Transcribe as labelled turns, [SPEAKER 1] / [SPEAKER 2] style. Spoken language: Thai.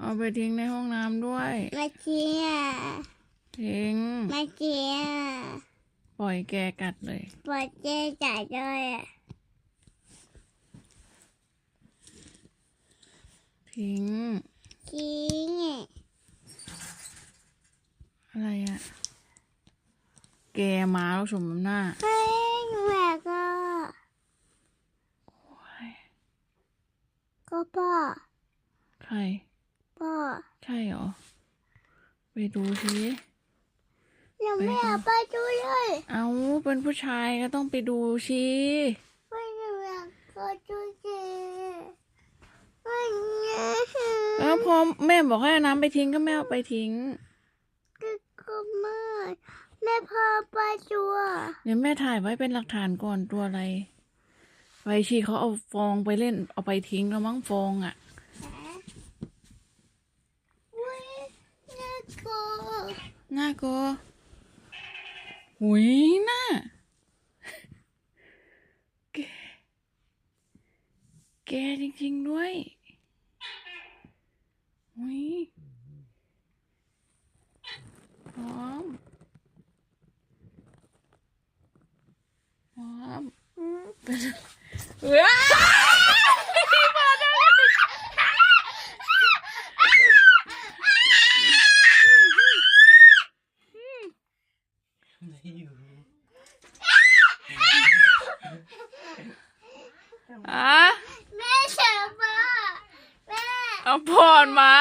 [SPEAKER 1] เอาไปทิ้งในห้องน้ำด้วย
[SPEAKER 2] มาเจีย
[SPEAKER 1] ทิ้ง
[SPEAKER 2] มาเจีย
[SPEAKER 1] ปล่อยแกกัดเลย
[SPEAKER 2] ปวดเจ๊จ่ายด้วยอะ
[SPEAKER 1] ทิ้ง
[SPEAKER 2] ทิ้งอะ
[SPEAKER 1] อะไรอะแกมาแล้วสมน้ำหน้า
[SPEAKER 2] เฮ้ยแม่ก็ก็พ่อ
[SPEAKER 1] ใคร
[SPEAKER 2] พ่อ
[SPEAKER 1] ใช่เหรอ ไปดูสิ
[SPEAKER 2] ยังไม่อยากไปดูเลย
[SPEAKER 1] เอาเป็นผู้ชายก็ต้องไปดูสิ
[SPEAKER 2] ไม่อยากไปดูสิไม่อยาก
[SPEAKER 1] เออพอแม่บอกให้เอาน้ำไปทิ้งก็แม่เอาไปทิ้ง
[SPEAKER 2] ก็ไม่แม่พาไปดูอะ
[SPEAKER 1] เดี๋ยวแม่ถ่ายไว้เป็นหลักฐานก่อนตัวอะไรไปชีเขาเอาฟองไปเล่นเอาไปทิ้งแล้วมั้งฟองอะ
[SPEAKER 2] อุ้ยน่ากลัว
[SPEAKER 1] น่ากลัวหุยน่าแกแกจริงๆด้วยหุยพร้อมพร้อม
[SPEAKER 2] อืม
[SPEAKER 1] ว้า
[SPEAKER 3] ไม่อยู่
[SPEAKER 1] อะ
[SPEAKER 2] แม่เชื่อป่ะแม่
[SPEAKER 1] เอาผ่อนมา